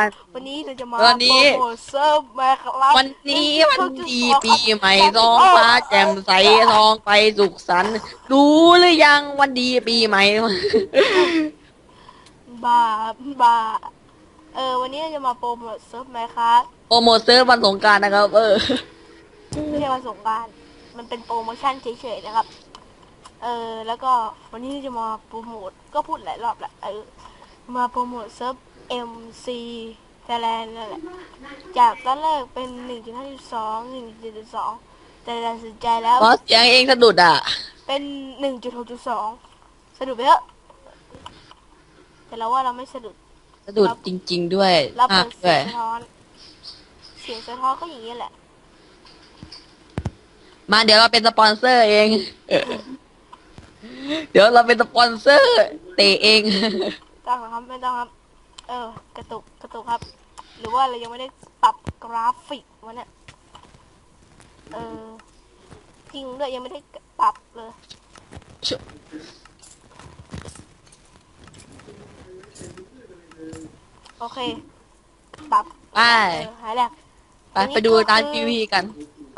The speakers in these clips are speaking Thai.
แอคชั่นวันนี้เราจะมาวันนี้โปรโมทเซิร์ฟแมครับวันนี้วันดีปีใหม่ท้องฟ้าแจ่มใสทองไปสุขสันต์รู้หรือยังวันดีปีใหม่บ้าบ้าเออ วันนี้เราจะมาโปรโมทเซิร์ฟแมครับโปรโมทเซิร์ฟวันสงกรารนะครับ เออไม่ใช่วันสงกรารมันเป็นโปรโมชั่นเฉยๆนะครับ เออแล้วก็วันนี้จะมาโปรโมทก็พูดหลายรอบแหละเออมาโปรโมทเซิร์ฟ MC Thailand นั่นแหละ จากตอนแรกเป็น 1.52 1.72 แต่ตัดสินใจแล้ว เพราะเสียงเองสะดุดอะ เป็น 1.6.2 สะดุดไปเถอะแต่เราว่าเราไม่สะดุด สะดุดจริง ๆ ด้วยเรามาเปิกดด้วยเสียงสะท้อน เสียงสะท้อนก็อย่างนี้แหละ มาเดี๋ยวเราเป็นสปอนเซอร์เอง เดี๋ยวเราเป็นสปอนเซอร์ เตะเอง ต้องนะครับไม่ต้องครับ เออ กระตุก กระตุกครับ หรือว่าเรายังไม่ได้ปรับกราฟิกวะเนี่ย เออจริงด้วยยังไม่ได้ปรับเลยโอเค ปรับไป เออหายแหลกไปไปดูร้านทีวีกัน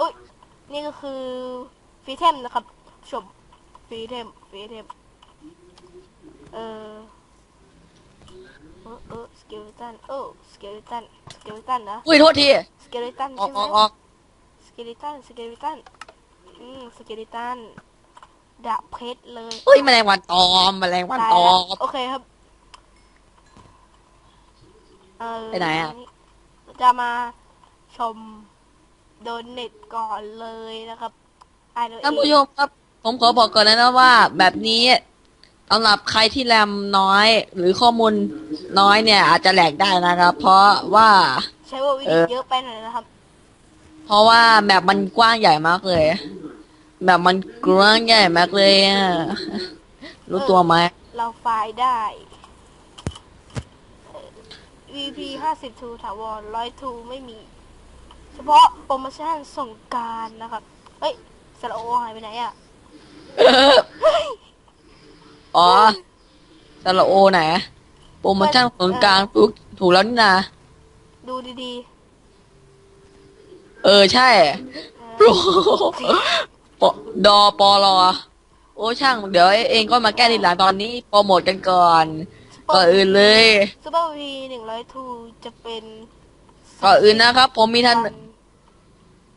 อุ้ยนี่ก็คือฟรีเทมนะครับ ชมฟรีเทมฟรีเทมเออ เออเออสเกลตันเออสเกลตันสเกลตันนะอุ้ยโทษที สเกลตันออใช่กไหมออกออกสเกลตันสเกลตันอืมสเกลตันดาบเพชรเลยเฮ้ยแมลงวันตอมแมลงวันตายตอแล้วมโอเคครับ เออไปไหนอะ จะมาชมโดนเน็ตก่อนเลยนะครับไอโดท่านผู้ชมครับ ผมขอบอกก่อนนะว่า แบบนี้ สำหรับใครที่แรมน้อย หรือข้อมูลน้อยเนี่ย อาจจะแหลกได้นะครับ เพราะว่า ใช้ว่าวิเอดีอเยอะไปหน่อยนะครับ เพราะว่าแมปมันกว้างใหญ่มากเลยแบบมันกว้างใหญ่มากเลยอะรู้ตัวไหมเราไฟล์ได้เอ่อ VP ห้าสิบทูถาวรร้อยทูไม่มี เฉพาะโปรโมชั่นส่งกรารนะครับ เฮ้ยสระโอหายไปไหนอะ อ๋อสระโอไหนโปรโมชั่นของกลางถูกถูกแล้วนี่นะดูดีเออใช่ๆเออปดอปอลอโอ้ช่าง เดี๋ยวเองก็มาแก้ทีหลังตอนนี้โปรโมทกันก่อนก่อนอื่นเลยซูเปอร์วีหนึ่งร้อยทูจะเป็นก่อนอื่นนะครับ ผมมีท่านวัน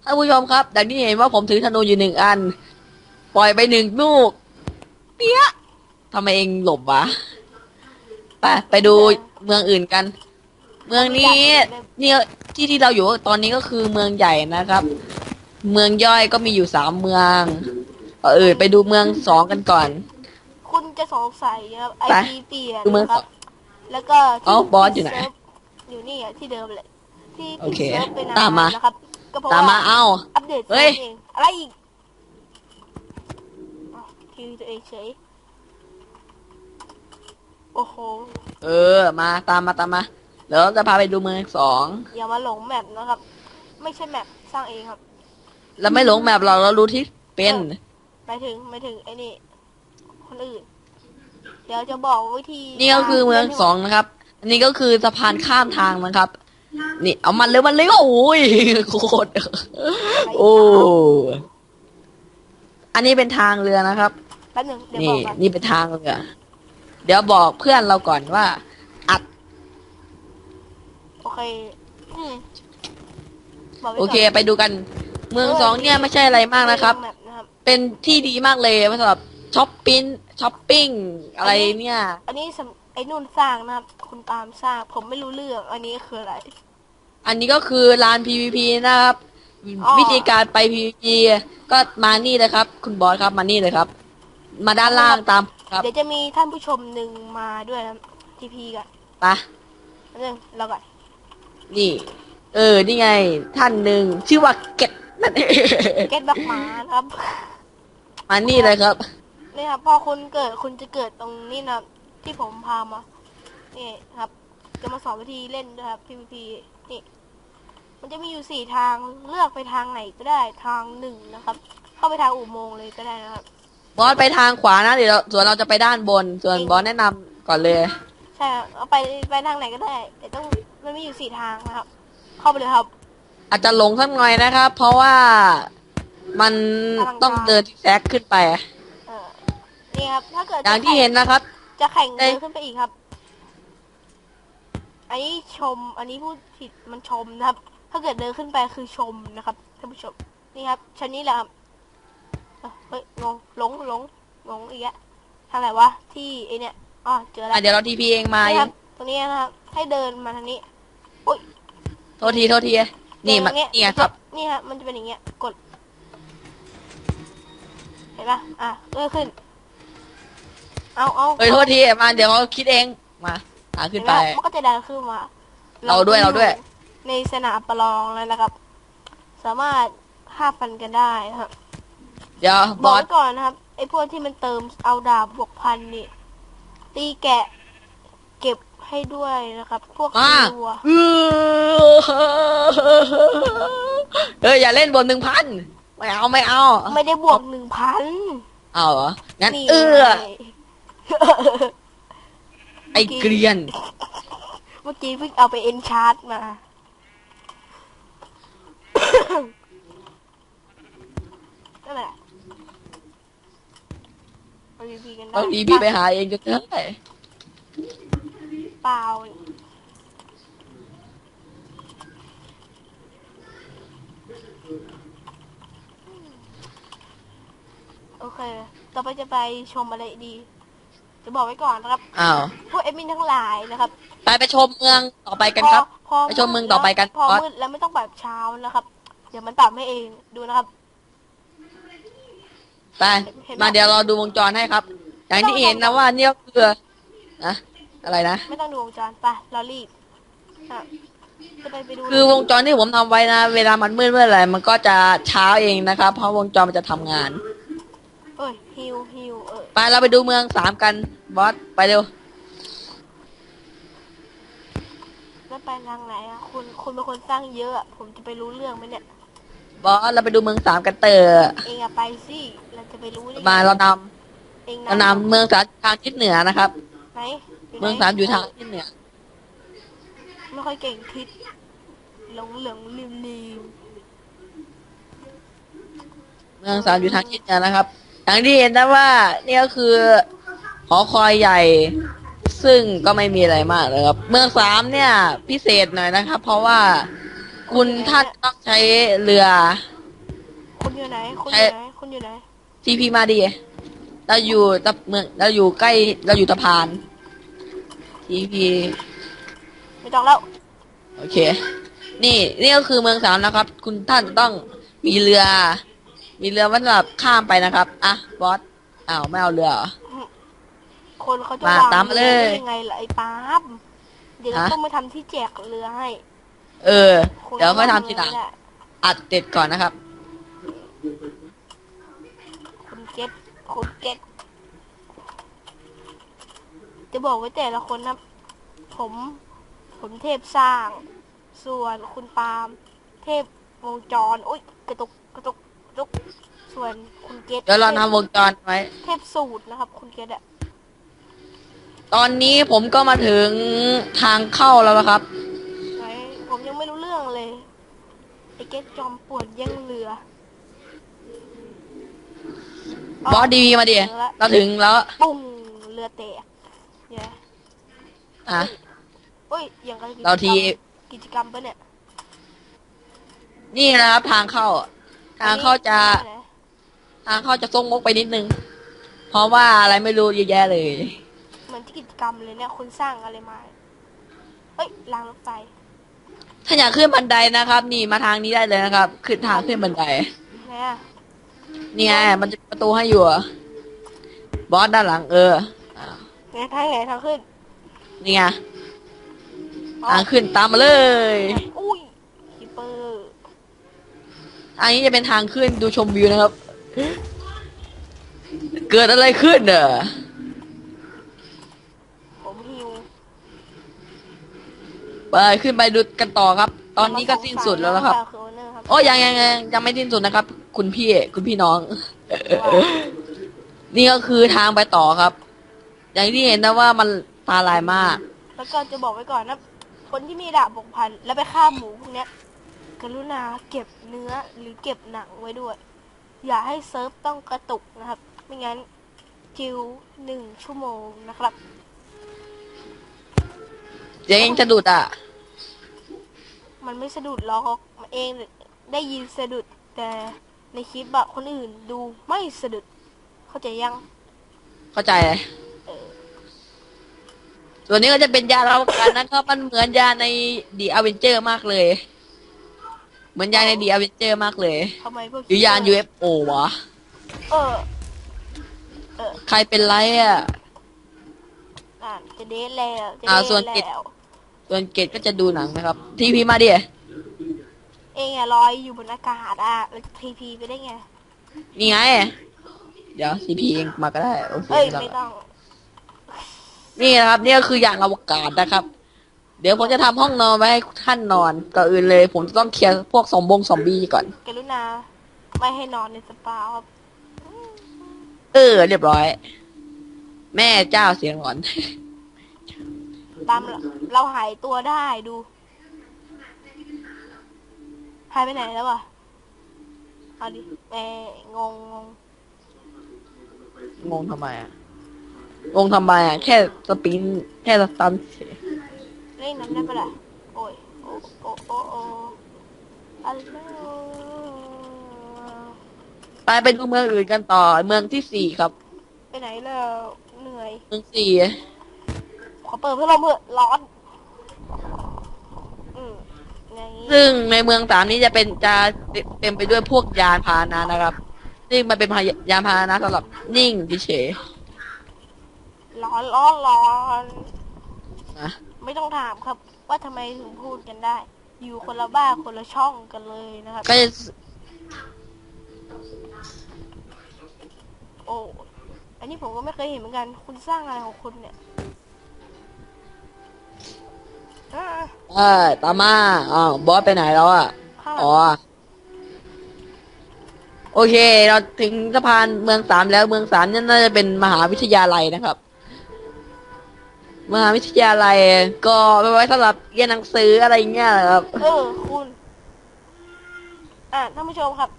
ท่านผู้ชมครับดังที่เห็นว่าผมถือธนูอยู่หนึ่งอัน ปล่อยไปหนึ่งลูกเปี้ยะ ทำไมเองหลบวะไปไปดูเมืองอื่นกัน เมืองนี้เนี่ยที่ที่เราอยู่ตอนนี้ก็คือเมืองใหญ่นะครับ เมืองย่อยก็มีอยู่สามเมืองก่อนอื่นไปดูเมืองสองกันก่อน คุณจะสงสัยนะครับไอไปพีเปลี่ยนดูเมืองนะครับ แล้วก็ที่เอ้าบอสอยู่ไหนเซิร์ฟอยู่นี่อะที่เดิมเลยที่โอปิดเคเซิร์ฟไปนานตามมานะครับก็เพราะตามมาว่าเอ้าอัปเดตเฮ้ยเองอะไรอีกอ้าวทีวีตัวเองเฉย โอ้โห เออ มาตามมาตามมา เดี๋ยวจะพาไปดูเมืองสอง อย่ามาหลงแมปนะครับ ไม่ใช่แมปสร้างเองครับแล้วไม่หลงแมปเราเรารู้ที่เป็น หมายถึงหมายถึงไอ้นี่ คนอื่น เดี๋ยวจะบอกวิธีนี่ก็คือเมืองสองนะครับ อันนี้ก็คือสะพานข้ามทางนะครับ นี่ เอามันเร็วมันเร็วโอ้ยโคตรโอ้อันนี้เป็นทางเรือนะครับแป๊บหนึงเดี๋ยวบนี่อกกันนี่เป็นทางเรือ เดี๋ยวบอกเพื่อนเราก่อนว่า อัด โอเคอืมบอกไว้โอเคก่นไปดูกัน เมืองสองเนี่ยไม่ใช่อะไรมากนะครับเองแมปนะครับ เป็นที่ดีมากเลยสำหรับช้อปปิ้งช้อปปิ้งอะไรเนี่ย อันนี้สำไอ้นุ่นสร้างนะครับ คุณตามสร้าง ผมไม่รู้เรื่อง อันนี้คืออะไร อันนี้ก็คือลาน PVP นะครับ อ๋อ วิธีการไป PVP ก็มานี่เลยครับ คุณบอสครับมานี่เลยครับ มาด้านล่างตาม ครับ เดี๋ยวจะมีท่านผู้ชมหนึ่งมาด้วยนะทีพีกันไปะแป๊บนึงเราก่อนนี่ เออ นี่ไง ท่านหนึ่งชื่อว่าเก็ตนั่นเองเก็ตบักหมานะครับ มานี่เลยครับ นี่ครับพอคุณเกิดคุณจะเกิดตรงนี้นะครับ ที่ผมพามานี่ครับ จะมาสอนวิธีเล่นด้วยครับ PVP นี่ มันจะมีอยู่สี่ทางเลือกไปทางไหนก็ได้ทางหนึ่งนะครับ เข้าไปทางอุโมงค์เลยก็ได้นะครับ บอสไปทางขวานะเดี๋ยวเราส่วนเราจะไปด้านบน ส่วนบอสแนะนำก่อนเลย ใช่ครับเอาไปไปทางไหนก็ได้แต่ต้องมันมีอยู่สี่ทางนะครับ เข้าไปเลยครับ อาจจะหลงสักหน่อยนะครับ เพราะว่ามันต้องเดินแซกขึ้นไปเออนี่ครับ ถ้าเกิดอย่างที่เห็นนะครับ จะแข่งเอ้เดิยนขึ้นไปอีกครับ อันนี้ชม อันนี้พูดผิดมันชมนะครับ ถ้าเกิดเดินขึ้นไปคือชมนะครับท่านผู้ชมนี่ครับชั้นนี้แหละครับ เอ้ยเฮ้ยงงหลงหลงหลงอีกแล้วทางไหนวะที่ไอเนี่ยอ๋อเจอแล้วอะเดี๋ยวเราทีพีเองมานี่เอครังบตรงนี้นะครับให้เดินมาทางนี้อุ้ยโทษทีโทษทีนี่มันเดินี่ไงครับ นี่ครับมันจะเป็นอย่างเงี้ยกด เห็นปะอะเลื่อนขึ้น เอาเอาเอ้ยโทษทีมาเดี๋ยวเขาคิดเองมาหาขึ้นไป เห็นปะมันก็จะดันขึ้นมาเราด้วยเราด้วย ในสนามประลองแล้วนะครับ สามารถฆ่าฟันกันได้นะครับ เดี๋ยวบบออกสไว้ก่อนนะครับ ไอ้พวกที่มันเติมเอาดาบบวกพันนี่ ตีแกะ เก็บให้ด้วยนะครับ พวกมาตัว เออเฮ้ยอย่าเล่นบนหนึ่งพันไม่เอาไม่เอาไม่ได้บวกหนึ่งพันเอาเหรองั้นนี่เออไงไอเกรียน เมื่อกี้เพิ่งเอาไปเอนชาร์ตมา นั่นแหละ เอาดีๆกันได้บางทีพี่ไปหาเองจะได้เปล่าโอเค ต่อไปจะไปชมอะไรดี จะบอกไว้ก่อนนะครับ อ้าว พวกเอดมินทั้งหลายนะครับ ไปไปชมเมืองต่อไปกันครับ พอไปชมเมืองต่อไปกันพอออสมืดแล้วไม่ต้องแบบเช้านะครับ เดี๋ยวมันปรับให้เองดูนะครับ ไป มาเดี๋ยวเราดูวงจรให้ครับ อย่างที่เห็นนะว่าเนี่ยคือนะอะไรนะ ไม่ต้องดูวงจรไปเรารีบอะจะไปไปดูคือวงจรที่ผมทำไว้นะ เวลามันมืดเมื่อไหร่มันก็จะเช้าเองนะครับ เพราะวงจรมันจะทำงานเอ้ยฮิวฮิวเออไปเราไปดูเมืองสามกันบอสไปเร็วแล้วไปทางไหนอะคุณคุณเป็นคนสร้างเยอะอะผมจะไปรู้เรื่องไหมเนี่ย บอสเราไปดูเมืองสามกันเตอเองอะไปสิเราจะไปรู้ได้ไงมาเรานเองำเรานำเมืองสามทางทิศเหนือนะครับ ไหนยู่ไหนเมืองสามอยู่ทางทิศเหนือ ไม่ค่อยเก่งทิศหลงเหลืองลืมลืมเมืองสามอยู่ทางทิศเหนือนะครับอย่างที่เห็นนะว่านี่ก็คือหอคอยใหญ่ ซึ่งก็ไม่มีอะไรมากเลยครับ เมืองสามเนี่ย พิเศษหน่อยนะครับ เพราะว่า คุณท่านต้องใช้เรือ คุณอยู่ไหน คุณอใช่ยู่ไหน คุณอยู่ไหน ทีพีมาดีเราอยู่ตะเมืองเราอยู่ใกล้เราอยู่ตะพานทีพีไม่ต้องแล้ว โอเค นี่นี่ก็คือเมืองสามนะครับ คุณท่านต้องมีเรือ มีเรือไว้สำหรับข้ามไปนะครับอะบอสอ้าวไม่เอาเรือเหรอ คนเขาจะมาวางตามมาเลยได้ยังไงล่ะไอ้ป๊าบเดี๋ยวเราฮะ ต้องมาทำที่แจกเรือให้ เออคุณเดี๋ยวค่อยทำทีหลังแหละอัดเด็ดก่อนนะครับ คุณเก็ตคุณเก็ตจะบอกไว้แต่ละคนนะ ผม ผมเทพสร้าง ส่วนคุณปาล์มเทพวงจร อุ้ยกระตุกกระตุกกระตุก ส่วนคุณเกตเดี๋ยวเราทำวงจรไว้ เทพสูตรนะครับ คุณเกตอะตอนนี้ผมก็มาถึงทางเข้าแล้วนะครับ เก็ตจอมปวดย่งเรือบอสดีวีมาดิถึงแล้วเราถึงแล้ว ปุ้งเรือแตกเนี่ยอะ เอ้ยอย่างกับกิจกรเรารมที กิจกรรมปะเนี่ยนี่นะครับทางเข้า ทางเข้าจะ อันนี้ทางเข้าจะทรงงกไปนิดนึง เพราะว่าอะไรไม่รู้เยอะแยะเลย เหมือนที่กิจกรรมเลยเนี่ยคุณสร้างอะไรมา เอ้ยรางรถไฟ ถ้าอยากขึ้นบันไดนะครับ นี่มาทางนี้ได้เลยนะครับ ขึ้นทางขึ้นบันไดเนี่ยนี่ไงมันจะมีประตูให้อยู่อะบอสด้านหลังเอออ่าเนี่ยทางไหนทางขึ้นนี่ไงอ๋อทางขึ้นตามมาเลยอุ้ยคิปเปอร์อันนี้จะเป็นทางขึ้นดูชมวิวนะครับ เกิดอะไรขึ้นเนอะ ผมหิว ไปขึ้นไปดูกันต่อครับ ตอนนี้ก็สิ้นสุดแล้วนะครับคือโอเนอร์ครับ โอ้ยังยังยังยังไม่สิ้นสุดนะครับ คุณพี่คุณพี่น้อง นี่ก็คือทางไปต่อครับ อย่างที่เห็นนะว่ามันตาลายมาก แล้วก็จะบอกไว้ก่อนนะคนที่มีดาบบกพันแล้วไปฆ่าหมูพวกเนี้ย กรุณาเก็บเนื้อหรือเก็บหนังไว้ด้วย อย่าให้เซิร์ฟต้องกระตุกนะครับ ไม่งั้นคิวหนึ่งชั่วโมงนะครับ เดี๋ยวเองจะดูดอะ มันไม่สะดุดหรอกมันเองได้ยินสะดุด แต่ในคลิปอะคนอื่นดูไม่สะดุด เข้าใจยัง เข้าใจเลยเออส่วนนี้ก็จะเป็นยาเรากันนะครับมันเหมือนยาในดีอเวนเจอร์มากเลย เหมือนยาในดีอเวนเจอร์มากเลยทำไมพวกหรือยาน UFO วะ เออ เออ ใครเป็นไรอะ อะจะเดทแล้วจะอ่าเดส่วนทกิจแล้ว ส่วนเกตก็จะดูหนังนะครับ ทีพีมาดิเองอะลอยอยู่บนอากาศอะแล้วจะทีพีไปได้ไง นี่ไง เดี๋ยวทีพีเองมาก็ได้โอเคเอ้ย ไม่ไม่ต้องต้อง นี่นะครับนี่ก็คือยานอวกาศนะครับ เดี๋ยวผมจะทำห้องนอนไว้ให้ท่านนอนก่อนอื่นเลย ผมจะต้องเคลียร์พวกซอมบงซอมบี้ก่อน กรุณาไม่ให้นอนในสปาครับเออ เรียบร้อย แม่เจ้าเสียงหลอน ตามเราเราหายตัวได้ดู หายไปไหนแล้ววะเอาดิแหมงงงงงงทำไมอะ งงทำไมอะ แค่สปิน แค่สตันเฉยเล่นน้ำได้ปะล่ะโอ้ย โอ้โอ้โอ้โอ้อัลโหลไปไปดูเมืองอื่นกันต่อ เมืองที่สี่ครับ ไปไหนแล้วเหนื่อย เมืองสี่ ขอเปิดเพื่อเราเพื่อร้อน อืมอย่างนี้ซึ่งในเมืองสามนี้จะเป็นจะเต็มไปด้วยพวกยานพาหนะนะครับ ซึ่งมันเป็นพายานพาหนะสำหรับนิ่งเฉยร้อนร้อนร้อน ๆนะไม่ต้องถามครับ ว่าทำไมถึงพูดกันได้ อยู่คนละบ้านคนละช่องกันเลยนะครับ ก็จะโอ้ อันนี้ผมก็ไม่เคยเห็นเหมือนกัน คุณสร้างอะไรของคุณเนี่ย เออตามมาอ้าวบอสไปไหนแล้วอะ ข้างหลัอ๋อ โอเค เราถึงสะพานเมืองสามแล้วเมืองสามนี่น่าจะเป็นมหาวิทยาลัยนะครับ มหาวิทยาลัยก็ไปไว้สำหรับเรียนหนังสืออะไรอย่างเงี้ยแหละครับ เออคุณ อ่าท่านผู้ชมครับ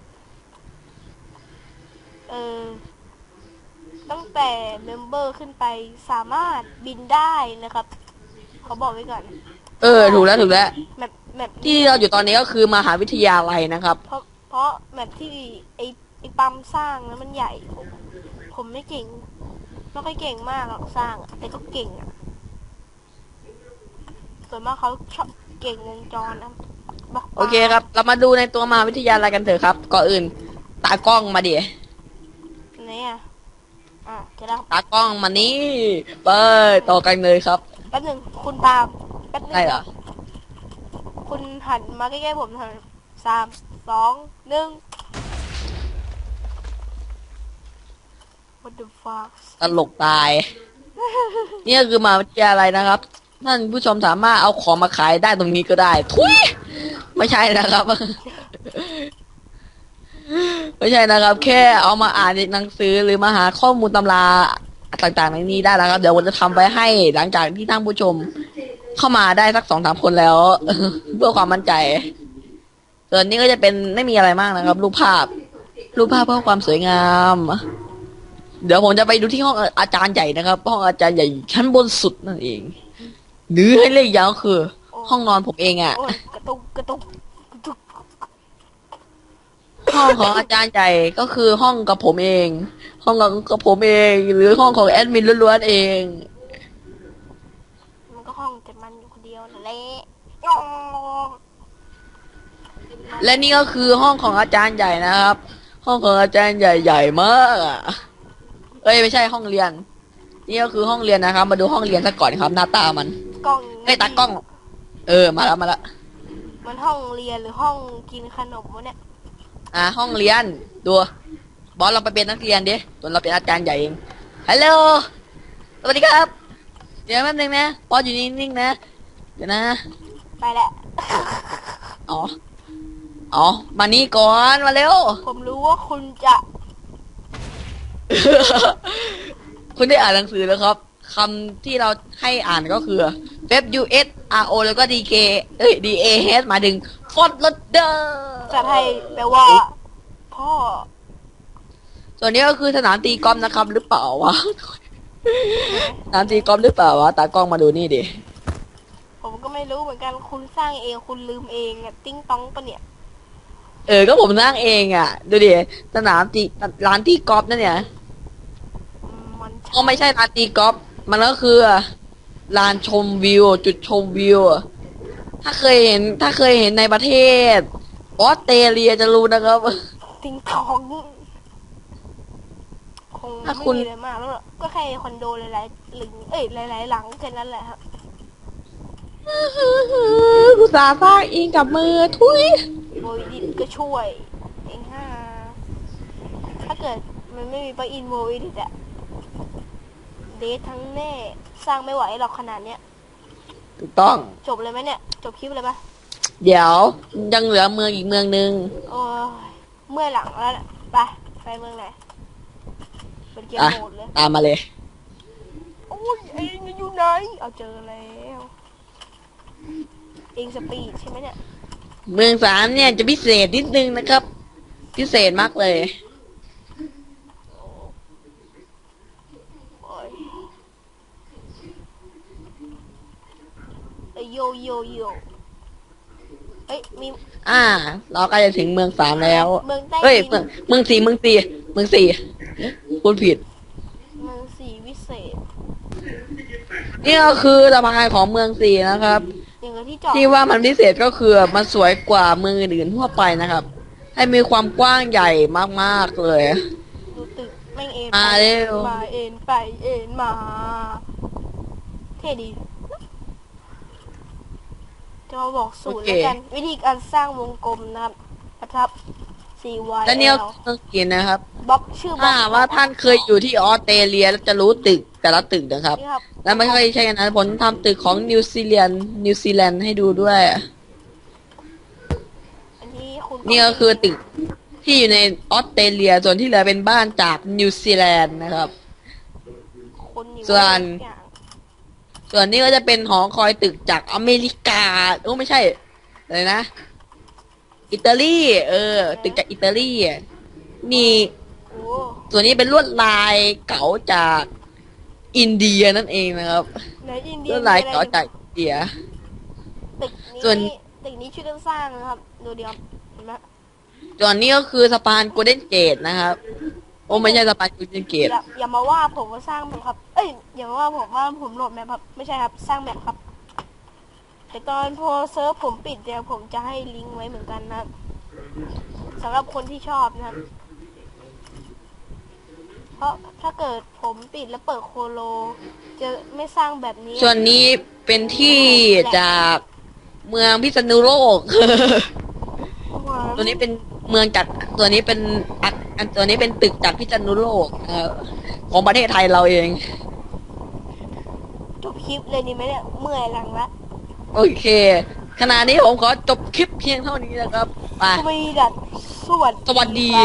เออตั้งแต่เมมเบอร์ขึ้นไปสามารถบินได้นะครับเขาบอกไว้ก่อน เออ ถูกแล้วถูกแล้ว แมปแมปที่เราอยู่ตอนนี้ก็คือมหาวิทยาลัยนะครับ เพราะเพราะแมปที่ไอไอปั๊มสร้างแล้วมันใหญ่ผมผมไม่เก่งไม่ค่อยเก่งมากหรอกสร้างอะแต่ก็เก่งอะส่วนมากเขาชอบเก่งวงจรนะบล็กโอเคครับ เรามาดูในตัวมหาวิทยาลัยกันเถอะครับ ก่อนอื่น ตากล้องมาดิไหนอะอะจะได้ตากล้องมานี่เปิดต่อกันเลยครับ แป๊บหนึ่งคุณตามแป๊บหนึงได้เหรอ คุณหันมาใกล้ๆผมหน่อยสามสองหนึ่ง What the fuck ตลกตายนี่ก็คือมหาวิทยาลัยนะครับ ท่านผู้ชมสามารถเอาของมาขายได้ตรงนี้ก็ได้ ทุยไม่ใช่นะครับ ไม่ใช่นะครับ แค่เอามาอ่านในหนังสือหรือมาหาข้อมูลตำราต่างๆในนี้ได้แล้วครับ เดี๋ยวผมจะทำไว้ให้หลังจากที่ท่านผู้ชม เข้ามาได้สักสองสามคนแล้ว เพื่อความมั่นใจ ส่วนนี้ก็จะเป็นไม่มีอะไรมากนะครับ รูปภาพ รูปภาพเพื่อความสวยงาม เดี๋ยวผมจะไปดูที่ห้องอาจารย์ใหญ่นะครับห้องอาจารย์ใหญ่ชั้นบนสุดนั่นเองหรือให้เรียกยาวคือ ห้องนอนผมเองอะโอ้ยกระตุกกระตุกกระตุกห้องของอาจารย์ใหญ่ก็คือห้องกับผมเอง ห้องกับผมเอง หรือห้องของแอดมินล้วนๆเอง มันก็ห้องแต่มันอยู่คนเดียวนั่นแหละ และนี่ก็คือห้องของอาจารย์ใหญ่นะครับ ห้องของอาจารย์ใหญ่ใหญ่มากอะเอ้ยไม่ใช่ห้องเรียน นี่ก็คือห้องเรียนนะครับ มาดูห้องเรียนซะก่อนครับ หน้าตามันกล้องไอ้ยตากล้อง เออมาแล้วมาแล้วมันห้องเรียนหรือห้องกินขนมวะเนี่ยอะห้องเรียนดูบอสเราไปเป็นนักเรียนดิส่วนเราเป็นอาจารย์ใหญ่เองฮัลโหลสวัสดีครับ เดี๋ยวแป๊บนึงนะบอสอยู่นิ่งๆนะเดี๋ยวนะ ไปแหละอ๋อ อ๋อมานี่ก่อนมาเร็ว ผมรู้ว่าคุณจะคุณได้อ่านหนังสือแล้วครับคำที่เราให้อ่านก็คือเว็บ US RO แล้วก็ DK เอ้ย DAH หมายถึงฟอดลดเดอร์จะให้แปลว่า พ่อ ส่วนนี้ก็คือสนามตีกอล์ฟนะครับ หรือเปล่าวะสนามตีกอล์ฟหรือเปล่าวะตากล้องมาดูนี่ดิ ผมก็ไม่รู้เหมือนกันคุณสร้างเองคุณลืมเองอะติ้งต้องปะเนี่ย เออ ก็ผมสร้างเองอะ ดูดิ สนามตีร้านตีกอล์ฟนั่นเนี่ยอืมมันก็ไม่ใช่ร้านตีกอล์ฟ มันก็คือลานชมวิว จุดชมวิว ถ้าเคยเห็น ถ้าเคยเห็นในประเทศ ออสเตรเลียจะรู้นะครับ ติ้งต้องคงถ้าไม่คุณมีอะไรมากแล้วหรอกก็แค่คอนโดหลายๆหลังเอ้ยหลายๆหลังแค่นั้นแหละครับ กูสาห์สร้างเองกับมือทุยโบยดินก็ช่วย เองฮ่าถ้าเกิดมันไม่มีปลั๊กอินโบยดินอะเดททั้งแน่สร้างไม่ไหวหรอกขนาดเนี้ยถูกต้อง จบเลยไหมเนี่ย จบคลิปเลยปะเดี๋ยวยังเหลือเมืองอีกเมืองหนึ่งโอ้ยเมื่อยหลังแล้วน่ะไปไปเมืองไหนเป็นเกียร์อะโหมดเลย ตามมาเลย โอ้ยเองอยู่ไหน เอาเจอแล้ว เองสปีดใช่ไหมเนี่ย เมืองสามเนี่ยจะพิเศษนิดนึงนะครับ พิเศษมากเลย โอ้ยเอ้ยโยโยโยเอ้ยมี อ่า เราก็จะถึงเมืองสามแล้วเมืองใต้เฮ้ยดินเมืองเมืองสี่เมืองสี่เมืองสี่พูดผิด เมืองสีวิเศษ นี่ก็คือสะพานของเมืองสี่นะครับอย่างกับ ที่จอดที่ว่ามันพิเศษก็คือมันสวยกว่าเมืองอื่นๆทั่วไปนะครับ ให้มีความกว้างใหญ่มากๆเลย ดูตึกแม่งเอ็นมาไปเร็ว มาเอ็นไปเอ็นมาเท่ดีจะมาบอกสูตรแล้วกัน วิธีการสร้างวงกลมนะครับนะครั บ CY และเนี่ยก็คือเมืองสี่นะครับ บล็อกชื่อบล็อถ้ากว่าท่านเคยอยู่ที่ออสเตรเลียแล้วจะรู้ตึกแต่ละตึกนะครับ นี่ครับและไม่ใช่แค่นั้นผมทำตึกของนิวซีแลนด์นิวซีแลนด์ให้ดูด้วย อันนี้คุณนี่ก็คือตึกที่อยู่ในออสเตรเลียส่วนที่เหลือเป็นบ้านจากนิวซีแลนด์นะครับคนอยู่ส่วนอย่างส่วนนี้ก็จะเป็นหอคอยตึกจากอเมริกาโอ้ไม่ใช่เลยนะ อิตาลีเออ ตึกจากอิตาลีนี่โอ้ส่วนนี้เป็นลวดลายเก๋าจากอินเดียนั่นเองนะครับในอินเดีลยวดลายมีอะไรเก๋าจากอินเดียตึกนี้ส่วนตึกนี้ช่วยกันสร้างนะครับ ดูเดียวเห็นไหมส่วนนี้ก็คือสะพานโกลเด้นเกตนะครับ โอ้ไม่ใช่สะพานโกลเด้นเกอตย่าอย่ามาว่าผมว่าสร้างแบบครับ เอ้ยอย่ามาว่าผมว่าผมโหลดแมปครับ ไม่ใช่ครับ สร้างแบบครับ แต่ตอนพอเซิร์ฟผมปิดเดี๋ยวผมจะให้ลิงก์ไว้เหมือนกันนะครับสำหรับคนที่ชอบนะครับ เพราะถ้าเกิดผมปิดแล้วเปิดโคโล จะไม่สร้างแบบนี้ ส่วนนี้เป็นที่จากเมืองพิษณุโลก ตัวนี้เป็นเมืองจากตัวนี้เป็นอันอันตัวนี้เป็นตึกจากพิษณุโลกนะครับของประเทศไทยเราเอง จบคลิปเลยนี่ไหมเนี่ยเมื่อยหลังละ โอเค ขณะนี้ผมขอจบคลิปเพียงเท่านี้นะครับไปสวีดัสสวัสดีสวัสดีครับ